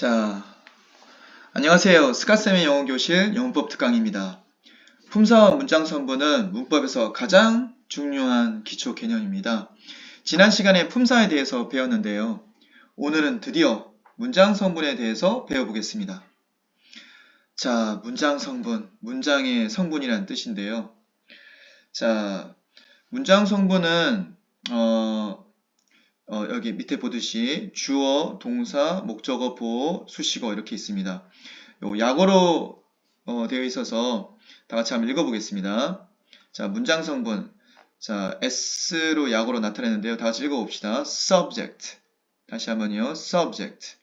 자, 안녕하세요. 스카쌤의 영어교실 영문법 특강입니다. 품사와 문장 선분은 문법에서 가장 중요한 기초 개념입니다. 지난 시간에 품사에 대해서 배웠는데요. 오늘은 드디어 문장 성분에 대해서 배워보겠습니다. 자, 문장 성분, 문장의 성분이란 뜻인데요. 자, 문장 성분은 어, 어, 여기 밑에 보듯이 주어, 동사, 목적어, 보어, 수식어 이렇게 있습니다. 요 약어로 어, 되어 있어서 다 같이 한번 읽어보겠습니다. 자, 문장 성분. 자, S로 약어로 나타내는데요. 다 같이 읽어봅시다. subject. 다시 한번요. subject.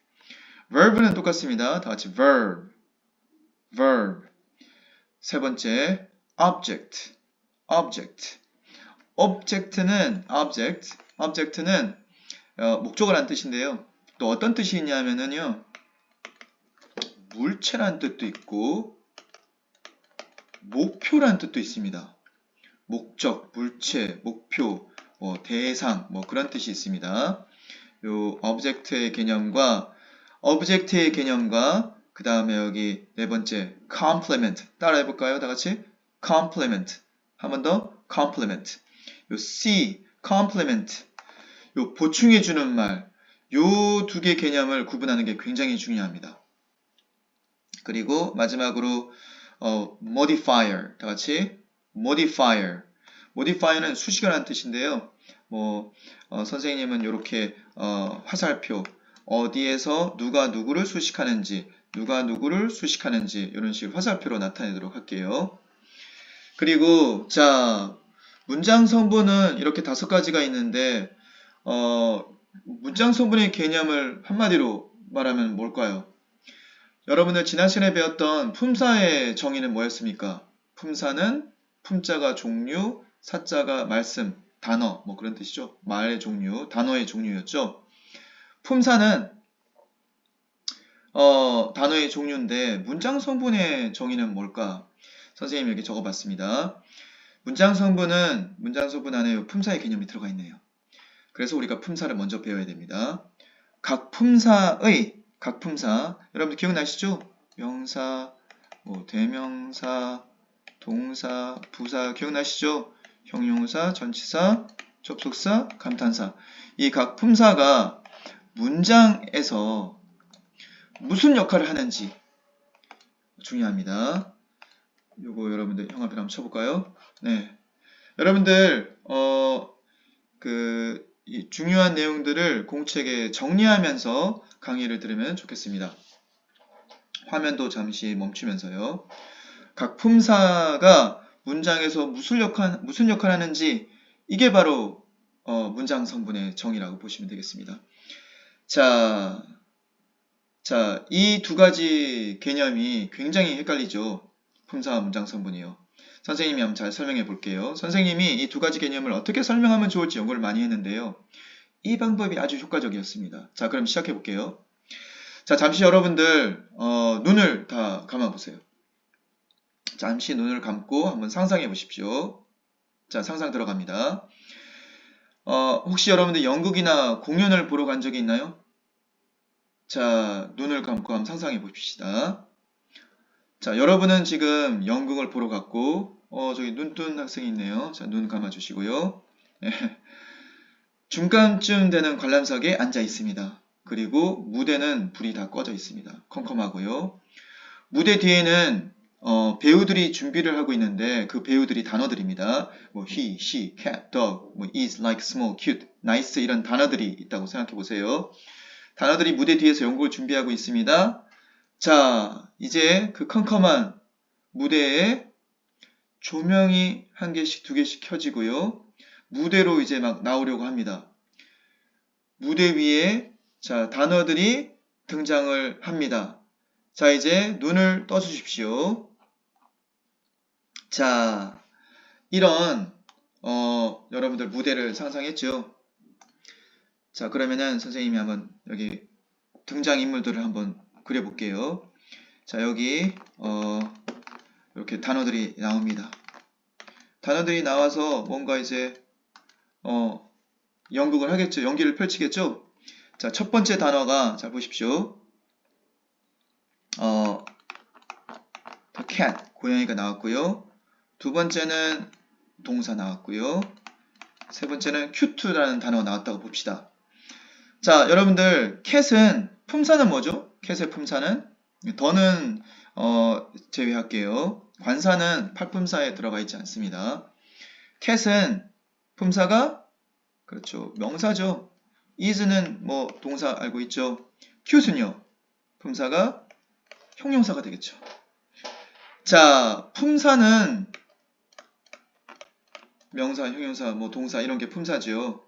verb는 똑같습니다. 다 같이 verb. verb. 세 번째, object. object. object는 object. object는 어, 목적을 한 뜻인데요. 또 어떤 뜻이 있냐면요. 물체란 뜻도 있고 목표란 뜻도 있습니다. 목적, 물체, 목표, 뭐 대상, 뭐 그런 뜻이 있습니다. 요 object의 개념과 object의 개념과 그 다음에 여기 네 번째 complement 따라 해볼까요? 다 같이 complement 한 번 더 complement 요 C complement 요 보충해 주는 말, 요 두 개 개념을 구분하는 게 굉장히 중요합니다. 그리고 마지막으로 어, modifier 다 같이 modifier modifier는 수식어라는 뜻인데요. 뭐 어, 선생님은 이렇게 어, 화살표 어디에서 누가 누구를 수식하는지 누가 누구를 수식하는지 이런 식으로 화살표로 나타내도록 할게요. 그리고 자 문장 성분은 이렇게 다섯 가지가 있는데 어, 문장 성분의 개념을 한마디로 말하면 뭘까요? 여러분들 지난 시간에 배웠던 품사의 정의는 뭐였습니까? 품사는 품자가 종류, 사자가 말씀, 단어, 뭐 그런 뜻이죠. 말의 종류, 단어의 종류였죠. 품사는 어, 단어의 종류인데 문장 성분의 정의는 뭘까? 선생님이 여기 적어봤습니다. 문장 성분은 문장 성분 안에 품사의 개념이 들어가 있네요. 그래서 우리가 품사를 먼저 배워야 됩니다. 각 품사의 각 품사 여러분들 기억나시죠? 명사, 뭐 대명사, 동사, 부사 기억나시죠? 형용사, 전치사, 접속사, 감탄사 이 각 품사가 문장에서 무슨 역할을 하는지 중요합니다. 요거 여러분들 형아표 한번 쳐볼까요? 네. 여러분들 어그 이 중요한 내용들을 공책에 정리하면서 강의를 들으면 좋겠습니다. 화면도 잠시 멈추면서요. 각 품사가 문장에서 무슨 역할, 무슨 역할 하는지 이게 바로 어, 문장 성분의 정의라고 보시면 되겠습니다. 자, 자, 이 두 가지 개념이 굉장히 헷갈리죠. 품사와 문장 성분이요. 선생님이 한번 잘 설명해 볼게요. 선생님이 이 두 가지 개념을 어떻게 설명하면 좋을지 연구를 많이 했는데요. 이 방법이 아주 효과적이었습니다. 자, 그럼 시작해 볼게요. 자, 잠시 여러분들 어, 눈을 다 감아 보세요. 잠시 눈을 감고 한번 상상해 보십시오. 자, 상상 들어갑니다. 어, 혹시 여러분들 연극이나 공연을 보러 간 적이 있나요? 자, 눈을 감고 한번 상상해 봅시다. 자, 여러분은 지금 연극을 보러 갔고 어, 저기 눈뜬 학생이 있네요. 자, 눈 감아주시고요. 네. 중간쯤 되는 관람석에 앉아 있습니다. 그리고 무대는 불이 다 꺼져 있습니다. 컴컴하고요. 무대 뒤에는 어, 배우들이 준비를 하고 있는데 그 배우들이 단어들입니다. 뭐 he, she, cat, dog, 뭐 is, like, small, cute, nice 이런 단어들이 있다고 생각해 보세요. 단어들이 무대 뒤에서 연극을 준비하고 있습니다. 자, 이제 그 컴컴한 무대에 조명이 한 개씩 두 개씩 켜지고요. 무대로 이제 막 나오려고 합니다. 무대 위에 자 단어들이 등장을 합니다. 자 이제 눈을 떠 주십시오. 자 이런 어, 여러분들 무대를 상상했죠? 자 그러면은 선생님이 한번 여기 등장인물들을 한번 그려볼게요. 자 여기 어, 이렇게 단어들이 나옵니다. 단어들이 나와서 뭔가 이제 어, 연극을 하겠죠. 연기를 펼치겠죠. 자, 첫 번째 단어가 자 보십시오. 어, cat, 고양이가 나왔고요. 두 번째는 동사 나왔고요. 세 번째는 cute라는 단어가 나왔다고 봅시다. 자, 여러분들, cat은 품사는 뭐죠? cat의 품사는 더는 어, 제외할게요. 관사는 팔품사에 들어가 있지 않습니다. cat은 품사가 그렇죠. 명사죠. is는 뭐 동사 알고 있죠. cute는요. 품사가 형용사가 되겠죠. 자, 품사는 명사, 형용사, 뭐 동사 이런 게 품사죠.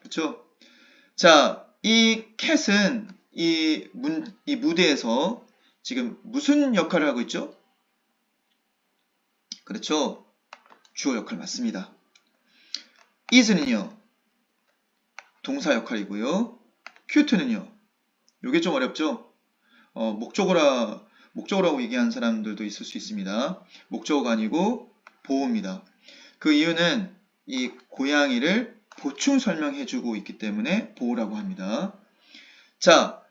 그렇죠? 자, 이 cat은 이, 문, 이 무대에서 지금 무슨 역할을 하고 있죠? 그렇죠. 주어 역할 맞습니다. is는요. 동사 역할이고요. cute는요. 요게 좀 어렵죠? 어, 목적어라, 목적어라고 얘기하는 사람들도 있을 수 있습니다. 목적어가 아니고 보호입니다. 그 이유는 이 고양이를 보충 설명해주고 있기 때문에 보호라고 합니다. 자,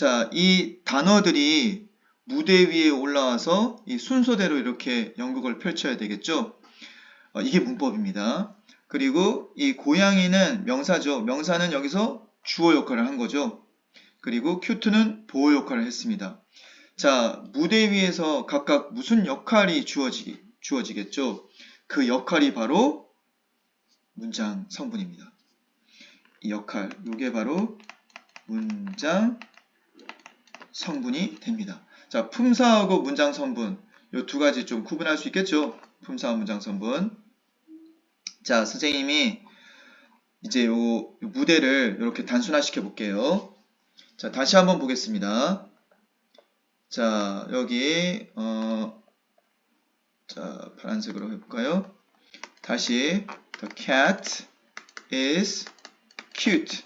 자, 이 단어들이 무대 위에 올라와서 이 순서대로 이렇게 연극을 펼쳐야 되겠죠? 어, 이게 문법입니다. 그리고 이 고양이는 명사죠. 명사는 여기서 주어 역할을 한 거죠. 그리고 큐트는 보호 역할을 했습니다. 자, 무대 위에서 각각 무슨 역할이 주어지, 주어지겠죠? 그 역할이 바로 문장 성분입니다. 이 역할, 이게 바로 문장 성분이 됩니다. 자, 품사하고 문장 성분, 이 두 가지 좀 구분할 수 있겠죠? 품사와 문장 성분. 자, 선생님이 이제 요, 요 무대를 이렇게 단순화시켜 볼게요. 자, 다시 한번 보겠습니다. 자, 여기, 어, 자, 파란색으로 해볼까요? 다시, the cat is cute.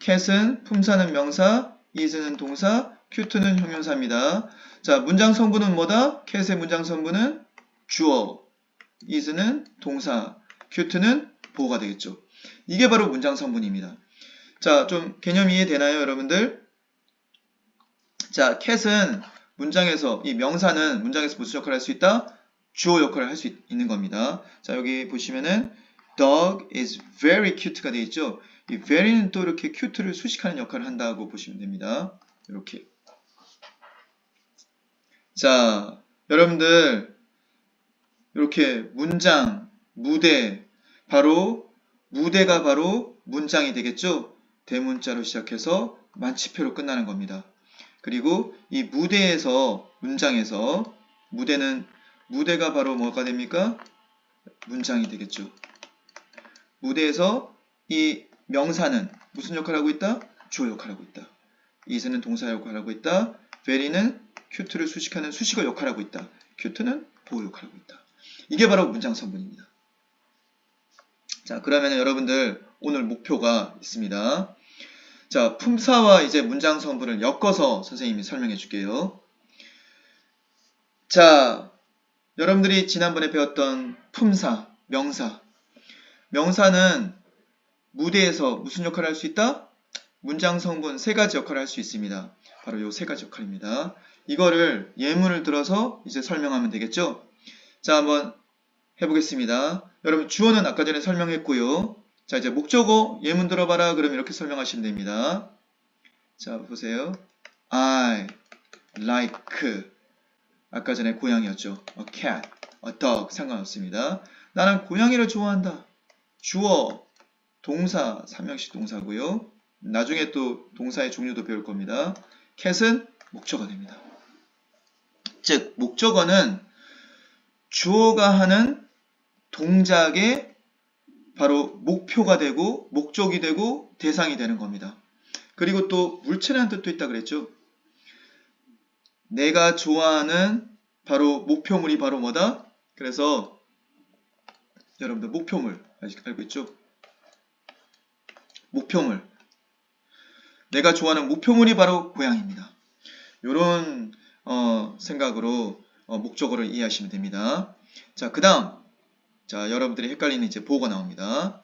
cat은 품사는 명사, is는 동사, cute는 형용사입니다. 자, 문장 성분은 뭐다? cat의 문장 성분은 주어, is는 동사, cute는 보호가 되겠죠. 이게 바로 문장 성분입니다. 자, 좀 개념 이해되나요, 여러분들? 자, cat은 문장에서 이 명사는 문장에서 무슨 역할을 할 수 있다? 주어 역할을 할 수 있는 겁니다. 자, 여기 보시면은 dog is very cute가 되어 있죠. 이 very는 또 이렇게 cute를 수식하는 역할을 한다고 보시면 됩니다. 이렇게. 자, 여러분들 이렇게 문장, 무대, 바로 무대가 바로 문장이 되겠죠. 대문자로 시작해서 만치표로 끝나는 겁니다. 그리고 이 무대에서 문장에서 무대는 무대가 바로 뭐가 됩니까? 문장이 되겠죠. 무대에서 이 명사는 무슨 역할을 하고 있다? 주어 역할을 하고 있다. is는 동사 역할을 하고 있다. very는 cute를 수식하는 수식어 역할을 하고 있다. cute는 보호 역할을 하고 있다. 이게 바로 문장 성분입니다. 자, 그러면 여러분들 오늘 목표가 있습니다. 자, 품사와 이제 문장 성분을 엮어서 선생님이 설명해 줄게요. 자, 여러분들이 지난번에 배웠던 품사, 명사. 명사는 무대에서 무슨 역할을 할 수 있다? 문장 성분 세 가지 역할을 할 수 있습니다. 바로 요 세 가지 역할입니다. 이거를 예문을 들어서 이제 설명하면 되겠죠? 자, 한번 해보겠습니다. 여러분 주어는 아까 전에 설명했고요. 자, 이제 목적어 예문 들어봐라. 그럼 이렇게 설명하시면 됩니다. 자, 보세요. I like 아까 전에 고양이였죠. A cat, a dog 상관없습니다. 나는 고양이를 좋아한다. 주어, 동사, 삼형식 동사고요. 나중에 또 동사의 종류도 배울 겁니다. cat은 목적어 됩니다. 즉, 목적어는 주어가 하는 동작의 바로 목표가 되고 목적이 되고 대상이 되는 겁니다. 그리고 또 물체라는 뜻도 있다 그랬죠. 내가 좋아하는 바로 목표물이 바로 뭐다? 그래서 여러분들 목표물 알고 있죠? 목표물 내가 좋아하는 목표물이 바로 고양입니다. 이런 어, 생각으로 어, 목적어를 이해하시면 됩니다. 자, 그 다음 자, 여러분들이 헷갈리는 이제 보호가 나옵니다.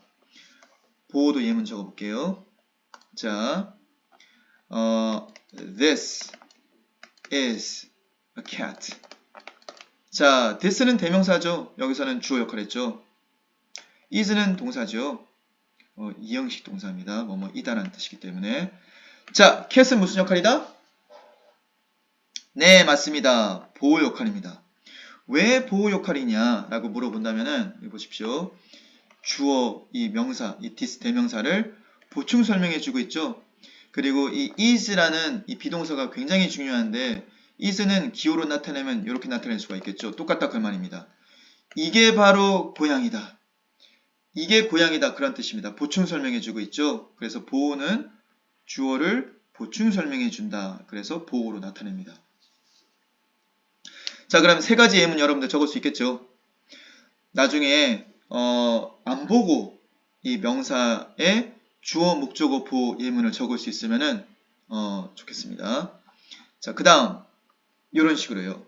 보호도 예문 적어볼게요. 자, 어, this is a cat. 자, this는 대명사죠. 여기서는 주어 역할 했죠. is는 동사죠. 어, 이형식 동사입니다. 뭐뭐 이다라는 뜻이기 때문에. 자, cat은 무슨 역할이다? 네, 맞습니다. 보호 역할입니다. 왜 보호 역할이냐라고 물어본다면은 보십시오. 주어 이 명사, 이 this 대명사를 보충 설명해 주고 있죠. 그리고 이 is라는 이 비동사가 굉장히 중요한데 is는 기호로 나타내면 이렇게 나타낼 수가 있겠죠. 똑같다 그 말입니다. 이게 바로 고양이다. 이게 고양이다 그런 뜻입니다. 보충 설명해 주고 있죠. 그래서 보호는 주어를 보충 설명해 준다. 그래서 보호로 나타냅니다. 자, 그럼 세 가지 예문 여러분들 적을 수 있겠죠. 나중에 어, 안 보고 이 명사의 주어, 목적어, 보호 예문을 적을 수 있으면은 어, 좋겠습니다. 자, 그다음 이런 식으로요.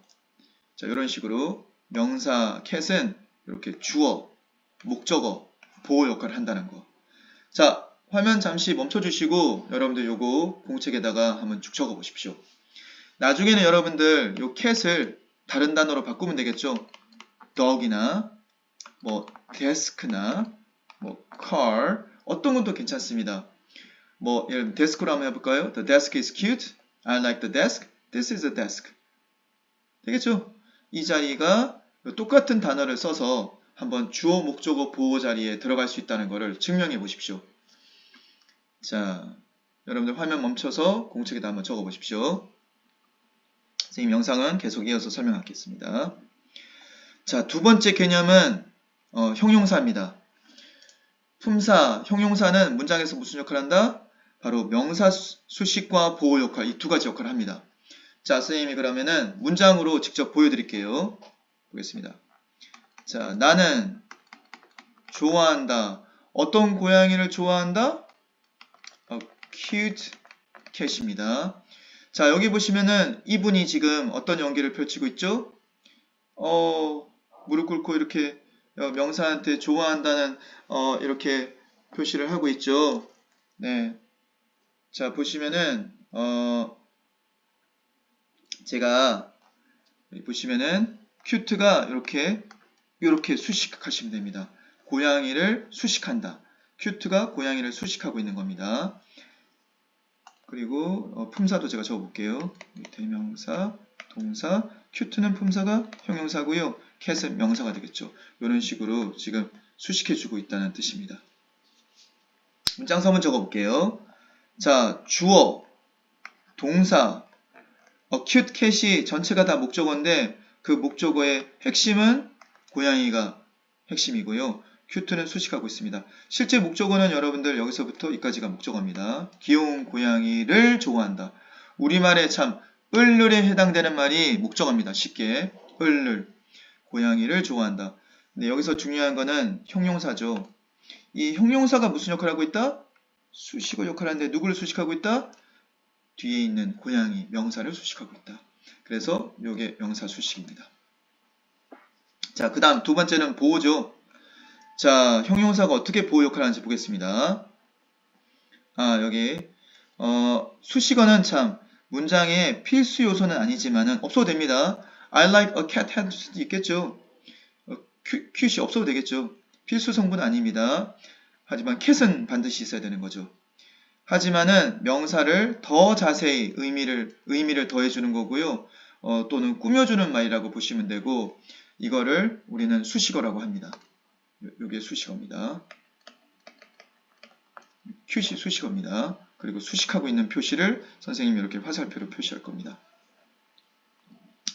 자, 이런 식으로 명사 cat은 이렇게 주어, 목적어, 보호 역할을 한다는 거. 자, 화면 잠시 멈춰 주시고 여러분들 요거 공책에다가 한번 쭉 적어 보십시오. 나중에는 여러분들 요 cat을 다른 단어로 바꾸면 되겠죠. dog이나 뭐 desk나 뭐 car 어떤 것도 괜찮습니다. 뭐 예를 들면 desk로 한번 해볼까요? The desk is cute. I like the desk. This is a desk. 되겠죠? 이 자리가 똑같은 단어를 써서 한번 주어 목적어 보호 자리에 들어갈 수 있다는 것을 증명해 보십시오. 자, 여러분들 화면 멈춰서 공책에다 한번 적어 보십시오. 선생님 영상은 계속 이어서 설명하겠습니다. 자, 두 번째 개념은 어, 형용사입니다. 품사, 형용사는 문장에서 무슨 역할을 한다? 바로 명사 수- 수식과 보호 역할, 이 두 가지 역할을 합니다. 자, 선생님이 그러면은 문장으로 직접 보여드릴게요. 보겠습니다. 자, 나는 좋아한다. 어떤 고양이를 좋아한다? 어, cute cat입니다. 자, 여기 보시면은 이분이 지금 어떤 연기를 펼치고 있죠? 어, 무릎 꿇고 이렇게 어, 명사한테 좋아한다는 어, 이렇게 표시를 하고 있죠. 네. 자, 보시면은 어, 제가 보시면은 큐트가 이렇게 이렇게 수식하시면 됩니다. 고양이를 수식한다. 큐트가 고양이를 수식하고 있는 겁니다. 그리고 어, 품사도 제가 적어볼게요. 대명사, 동사, 큐트는 품사가 형용사고요. cat은 명사가 되겠죠. 이런 식으로 지금 수식해주고 있다는 뜻입니다. 문장서문 적어볼게요. 자, 주어, 동사, 어, cute cat이 전체가 다 목적어인데 그 목적어의 핵심은 고양이가 핵심이고요. 큐트는 수식하고 있습니다. 실제 목적어는 여러분들 여기서부터 여기까지가 목적어입니다. 귀여운 고양이를 좋아한다. 우리말에 참 을을에 해당되는 말이 목적어입니다. 쉽게 을을 고양이를 좋아한다. 근데 여기서 중요한 거는 형용사죠. 이 형용사가 무슨 역할을 하고 있다? 수식어 역할을 하는데 누구를 수식하고 있다? 뒤에 있는 고양이 명사를 수식하고 있다. 그래서 이게 명사 수식입니다. 자, 그 다음 두 번째는 보호죠. 자, 형용사가 어떻게 보호 역할을 하는지 보겠습니다. 아, 여기 어, 수식어는 참 문장의 필수 요소는 아니지만은 없어도 됩니다. I like a cat 할 수도 있겠죠. 어, 큐, 큐시 없어도 되겠죠. 필수 성분 아닙니다. 하지만 cat은 반드시 있어야 되는 거죠. 하지만은 명사를 더 자세히 의미를 의미를 더해 주는 거고요. 어, 또는 꾸며주는 말이라고 보시면 되고 이거를 우리는 수식어라고 합니다. 요- 요게 수식어입니다. 큐시 수식어입니다. 그리고 수식하고 있는 표시를 선생님이 이렇게 화살표로 표시할 겁니다.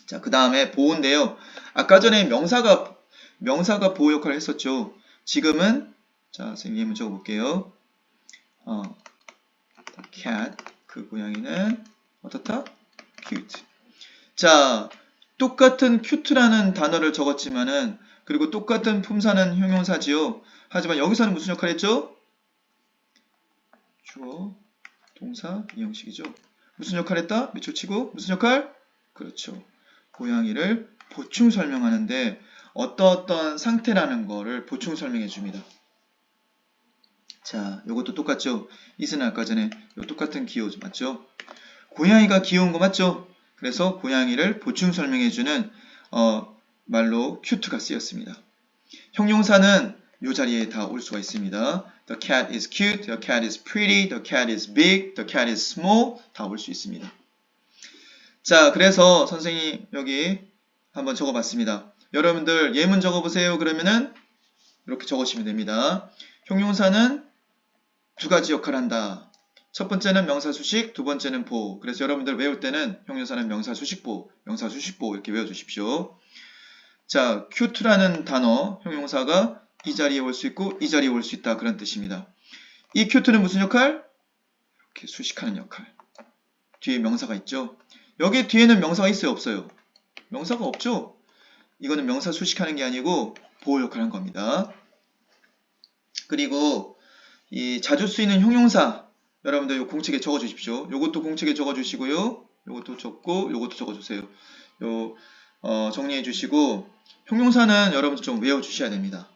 자, 그 다음에 보호인데요. 아까 전에 명사가 명사가 보호 역할을 했었죠. 지금은 자, 선생님 예문 적어볼게요. 어, cat 그 고양이는 어떻다? cute. 자, 똑같은 cute라는 단어를 적었지만은 그리고 똑같은 품사는 형용사지요. 하지만 여기서는 무슨 역할을 했죠? 주어, 동사, 이 형식이죠. 무슨 역할을 했다? 밑줄 치고 무슨 역할? 그렇죠. 고양이를 보충 설명하는데 어떠어떤 상태라는 거를 보충 설명해 줍니다. 자, 요것도 똑같죠? 이스는 아까 전에 요 똑같은 기호 맞죠? 고양이가 귀여운 거 맞죠? 그래서 고양이를 보충 설명해 주는 어, 말로 cute가 쓰였습니다. 형용사는 이 자리에 다 올 수가 있습니다. The cat is cute, the cat is pretty, the cat is big, the cat is small 다 올 수 있습니다. 자, 그래서 선생님 여기 한번 적어봤습니다. 여러분들 예문 적어보세요. 그러면은 이렇게 적으시면 됩니다. 형용사는 두 가지 역할을 한다. 첫 번째는 명사 수식, 두 번째는 보호. 그래서 여러분들 외울 때는 형용사는 명사 수식 보호, 명사 수식 보호 이렇게 외워주십시오. 자, cute라는 단어, 형용사가 이 자리에 올 수 있고 이 자리에 올 수 있다 그런 뜻입니다. 이 cute는 무슨 역할? 이렇게 수식하는 역할. 뒤에 명사가 있죠. 여기 뒤에는 명사가 있어요, 없어요? 명사가 없죠. 이거는 명사 수식하는 게 아니고 보호 역할을 한 겁니다. 그리고 이 자주 쓰이는 형용사 여러분들 요 공책에 적어 주십시오. 요것도 공책에 적어 주시고요. 요것도 적고 요것도 적어 주세요. 요 어, 정리해 주시고 형용사는 여러분들 좀 외워 주셔야 됩니다.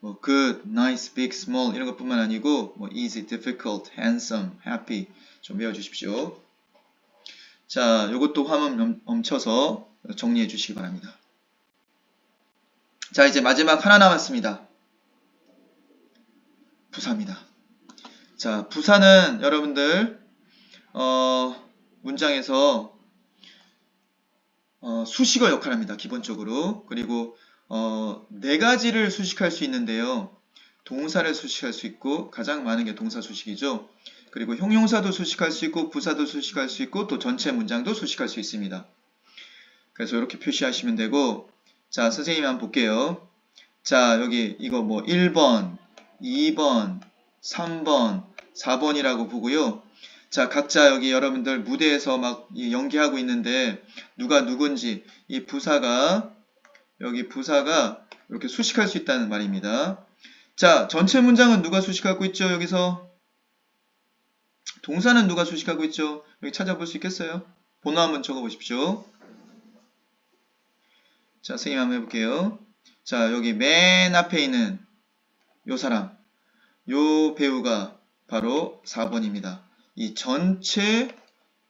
뭐 good, nice, big, small 이런 것뿐만 아니고 뭐 easy, difficult, handsome, happy 좀 외워 주십시오. 자, 요것도 화면 멈- 멈춰서 정리해 주시기 바랍니다. 자, 이제 마지막 하나 남았습니다. 부사입니다. 자, 부사는 여러분들 어, 문장에서 어, 수식어 역할을 합니다. 기본적으로. 그리고 어, 네 가지를 수식할 수 있는데요. 동사를 수식할 수 있고 가장 많은 게 동사 수식이죠. 그리고 형용사도 수식할 수 있고 부사도 수식할 수 있고 또 전체 문장도 수식할 수 있습니다. 그래서 이렇게 표시하시면 되고 자, 선생님이 한번 볼게요. 자, 여기 이거 뭐 1번, 2번, 3번, 4번이라고 보고요. 자, 각자 여기 여러분들 무대에서 막이 연기하고 있는데 누가 누군지 이 부사가 여기 부사가 이렇게 수식할 수 있다는 말입니다. 자, 전체 문장은 누가 수식하고 있죠? 여기서 동사는 누가 수식하고 있죠? 여기 찾아볼 수 있겠어요? 번호 한번 적어 보십시오. 자, 선생님 한번 해볼게요. 자, 여기 맨 앞에 있는 요 사람, 요 배우가 바로 4번입니다. 이 전체,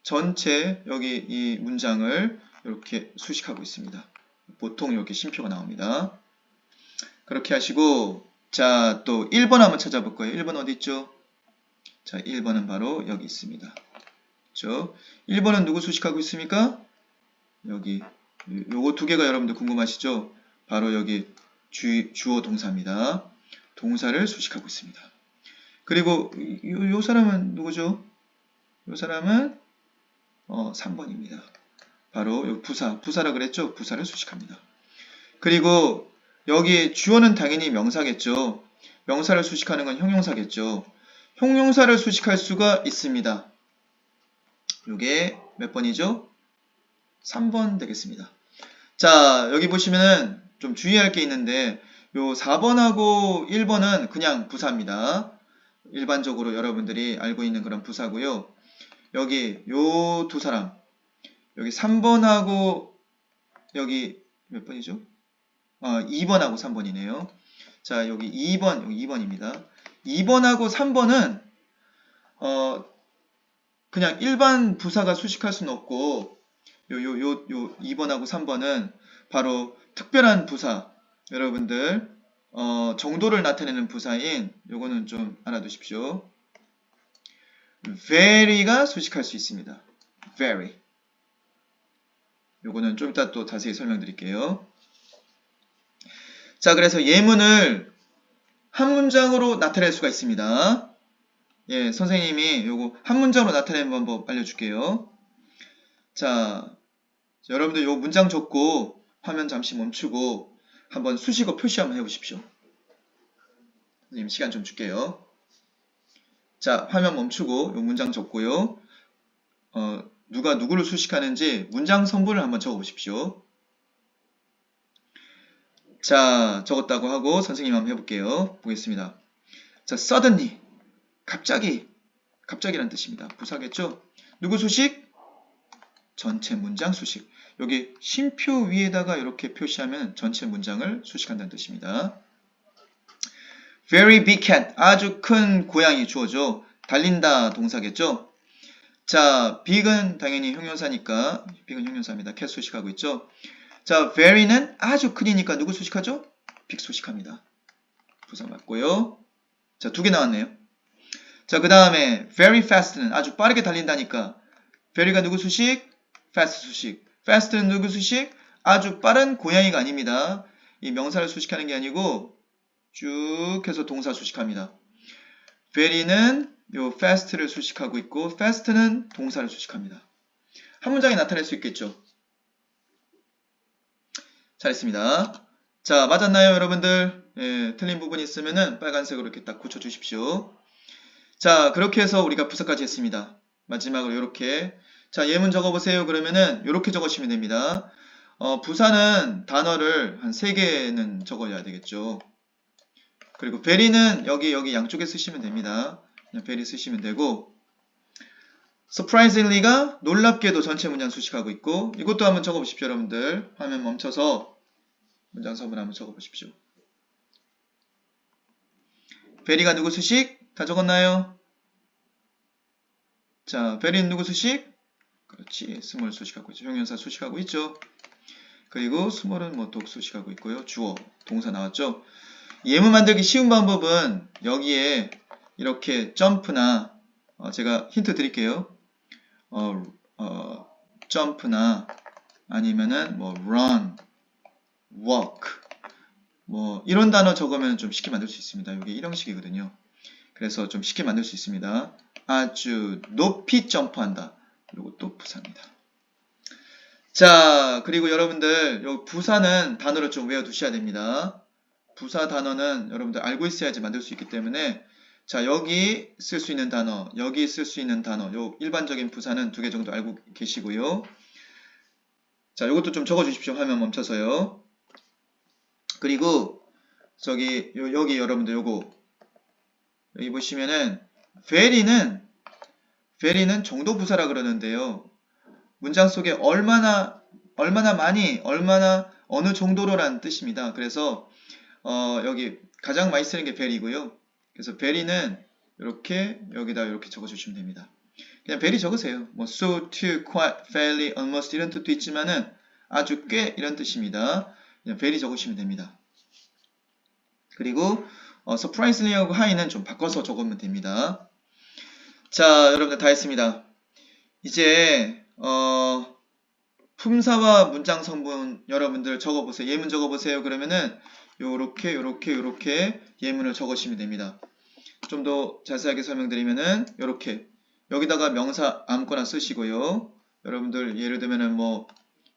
전체 여기 이 문장을 이렇게 수식하고 있습니다. 보통 이렇게 심표가 나옵니다. 그렇게 하시고, 자, 또 1번 한번 찾아볼 거예요. 1번 어디 있죠? 자, 1번은 바로 여기 있습니다. 그렇죠? 1번은 누구 수식하고 있습니까? 여기 요- 요거 두 개가 여러분들 궁금하시죠? 바로 여기 주, 주어 동사입니다. 동사를 수식하고 있습니다. 그리고 요, 요 사람은 누구죠? 요 사람은 어, 3번입니다. 바로 요 부사, 부사라 그랬죠? 부사를 수식합니다. 그리고 여기 주어는 당연히 명사겠죠. 명사를 수식하는 건 형용사겠죠. 형용사를 수식할 수가 있습니다. 요게 몇 번이죠? 3번 되겠습니다. 자, 여기 보시면은 좀 주의할 게 있는데 요 4번하고 1번은 그냥 부사입니다. 일반적으로 여러분들이 알고 있는 그런 부사고요. 여기 요 두 사람 여기 3번하고 여기 몇 번이죠? 아, 2번하고 3번이네요. 자, 여기 2번, 여기 2번입니다. 2번하고 3번은 어 그냥 일반 부사가 수식할 수는 없고 요, 요, 요, 요 2번하고 3번은 바로 특별한 부사. 여러분들, 어, 정도를 나타내는 부사인 요거는 좀 알아두십시오. Very가 수식할 수 있습니다. very. 요거는 좀 이따 또 자세히 설명드릴게요. 자, 그래서 예문을 한 문장으로 나타낼 수가 있습니다. 예, 선생님이 요거 한 문장으로 나타내는 방법 알려줄게요. 자, 여러분들 요 문장 적고 화면 잠시 멈추고 한번 수식어 표시 한번 해보십시오. 선생님 시간 좀 줄게요. 자, 화면 멈추고 요 문장 적고요. 어, 누가 누구를 수식하는지 문장 성분을 한번 적어 보십시오. 자, 적었다고 하고 선생님 한번 해볼게요. 보겠습니다. 자, suddenly 갑자기 갑자기란 뜻입니다. 부사겠죠? 누구 수식? 전체 문장 수식. 여기 쉼표 위에다가 이렇게 표시하면 전체 문장을 수식한다는 뜻입니다. Very big cat. 아주 큰 고양이 주어죠. 달린다 동사겠죠? 자, big은 당연히 형용사니까 big은 형용사입니다. cat 소식하고 있죠. 자, very는 아주 크니까 누구 소식하죠? big 소식합니다. 부사 맞고요. 자, 두 개 나왔네요. 자, 그 다음에 very fast는 아주 빠르게 달린다니까 very가 누구 수식? fast 수식. fast는 누구 수식? 아주 빠른 고양이가 아닙니다. 이 명사를 수식하는 게 아니고 쭉 해서 동사 수식합니다. very는 요 fast를 수식하고 있고 fast는 동사를 수식합니다. 한 문장에 나타낼 수 있겠죠. 잘했습니다. 자, 맞았나요, 여러분들? 예, 틀린 부분 이 있으면은 빨간색으로 이렇게 딱 고쳐 주십시오. 자, 그렇게 해서 우리가 부사까지 했습니다. 마지막으로 이렇게. 자, 예문 적어보세요. 그러면은 이렇게 적으시면 됩니다. 어, 부사는 단어를 한 3개는 적어야 되겠죠. 그리고 베리는 여기 여기 양쪽에 쓰시면 됩니다. 베리 쓰시면 되고 surprisingly가 놀랍게도 전체 문장 수식하고 있고 이것도 한번 적어보십시오 여러분들 화면 멈춰서 문장 서문 한번 적어보십시오 베리가 누구 수식? 다 적었나요? 자 베리는 누구 수식? 그렇지 스몰 수식하고 있죠 형용사 수식하고 있죠 그리고 스몰은 뭐 독 수식하고 있고요 주어 동사 나왔죠 예문 만들기 쉬운 방법은 여기에 이렇게 점프나 어, 제가 힌트 드릴게요. 어, 어, 점프나 아니면은 뭐 run, walk 뭐 이런 단어 적으면 좀 쉽게 만들 수 있습니다. 이게 일형식이거든요. 그래서 좀 쉽게 만들 수 있습니다. 아주 높이 점프한다. 이것도 부사입니다. 자, 그리고 여러분들 요 부사는 단어를 좀 외워두셔야 됩니다. 부사 단어는 여러분들 알고 있어야지 만들 수 있기 때문에 자 여기 쓸 수 있는 단어 여기 쓸 수 있는 단어 요 일반적인 부사는 두 개 정도 알고 계시고요. 자 요것도 좀 적어 주십시오. 화면 멈춰서요. 그리고 저기 요, 여기 여러분들 요거. 여기 보시면은 very는 very는 정도 부사라 그러는데요. 문장 속에 얼마나 얼마나 많이 얼마나 어느 정도로라는 뜻입니다. 그래서 어, 여기 가장 많이 쓰는 게 베리고요. 그래서 베리는 이렇게 여기다 이렇게 적어주시면 됩니다. 그냥 베리 적으세요. 뭐 so, to, quite, fairly, almost 이런 뜻도 있지만은 아주 꽤 이런 뜻입니다. 그냥 베리 적으시면 됩니다. 그리고 어, surprisingly하고 high는 좀 바꿔서 적으면 됩니다. 자, 여러분들 다 했습니다. 이제 어, 품사와 문장 성분 여러분들 적어보세요. 예문 적어보세요. 그러면은 요렇게 요렇게 요렇게 예문을 적으시면 됩니다. 좀 더 자세하게 설명드리면은 요렇게 여기다가 명사 아무거나 쓰시고요. 여러분들 예를 들면은 뭐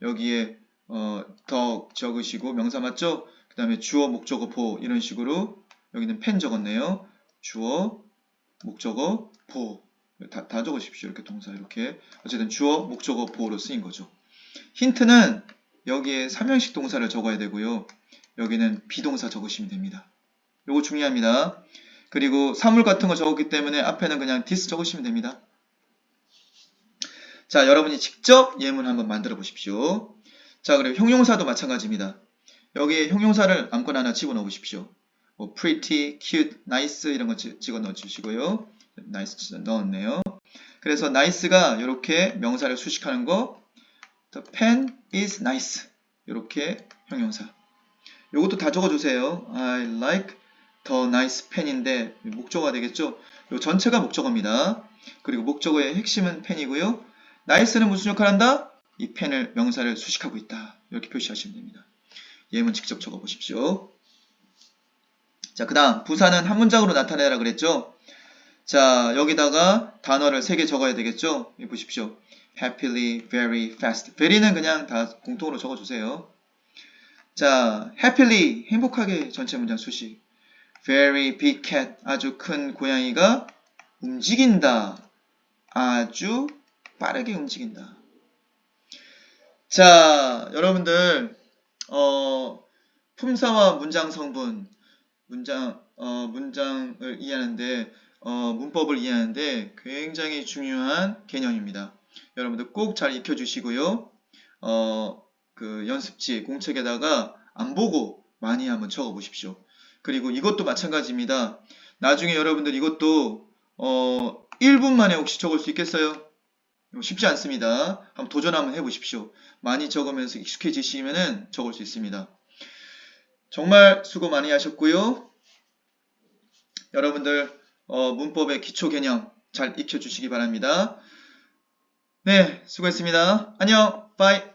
여기에 어, 더 적으시고 명사 맞죠? 그 다음에 주어 목적어 보 이런 식으로 여기는 펜 적었네요. 주어 목적어 보 다, 다 적으십시오. 이렇게 동사 이렇게 어쨌든 주어 목적어 보로 쓰인 거죠. 힌트는 여기에 삼형식 동사를 적어야 되고요. 여기는 비동사 적으시면 됩니다. 요거 중요합니다. 그리고 사물 같은 거 적었기 때문에 앞에는 그냥 this 적으시면 됩니다. 자, 여러분이 직접 예문 한번 만들어 보십시오. 자, 그리고 형용사도 마찬가지입니다. 여기에 형용사를 아무거나 하나 집어넣어 보십시오. 뭐 pretty, cute, nice 이런 거 집어 넣어 주시고요. nice 넣었네요. 그래서 nice가 이렇게 명사를 수식하는 거 The pen is nice. 이렇게 형용사. 이것도 다 적어주세요. I like the nice pen인데 목적어가 되겠죠? 요 전체가 목적어입니다. 그리고 목적어의 핵심은 펜이고요. nice는 무슨 역할을 한다? 이 펜을 명사를 수식하고 있다. 이렇게 표시하시면 됩니다. 예문 직접 적어보십시오. 자, 그 다음 부사는 한 문장으로 나타내라 그랬죠? 자, 여기다가 단어를 3개 적어야 되겠죠? 보십시오. happily, very, fast. very는 그냥 다 공통으로 적어주세요. 자, happily, 행복하게 전체 문장 수식. very big cat, 아주 큰 고양이가 움직인다. 아주 빠르게 움직인다. 자, 여러분들, 어, 품사와 문장 성분, 문장, 어, 문장을 이해하는데, 어, 문법을 이해하는데 굉장히 중요한 개념입니다. 여러분들 꼭 잘 익혀주시고요. 어, 그 연습지 공책에다가 안 보고 많이 한번 적어 보십시오. 그리고 이것도 마찬가지입니다. 나중에 여러분들 이것도 어 1분 만에 혹시 적을 수 있겠어요? 쉽지 않습니다. 한번 도전 한번 해보십시오. 많이 적으면서 익숙해지시면은 적을 수 있습니다. 정말 수고 많이 하셨고요. 여러분들 어, 문법의 기초 개념 잘 익혀주시기 바랍니다. 네, 수고했습니다. 안녕, 바이.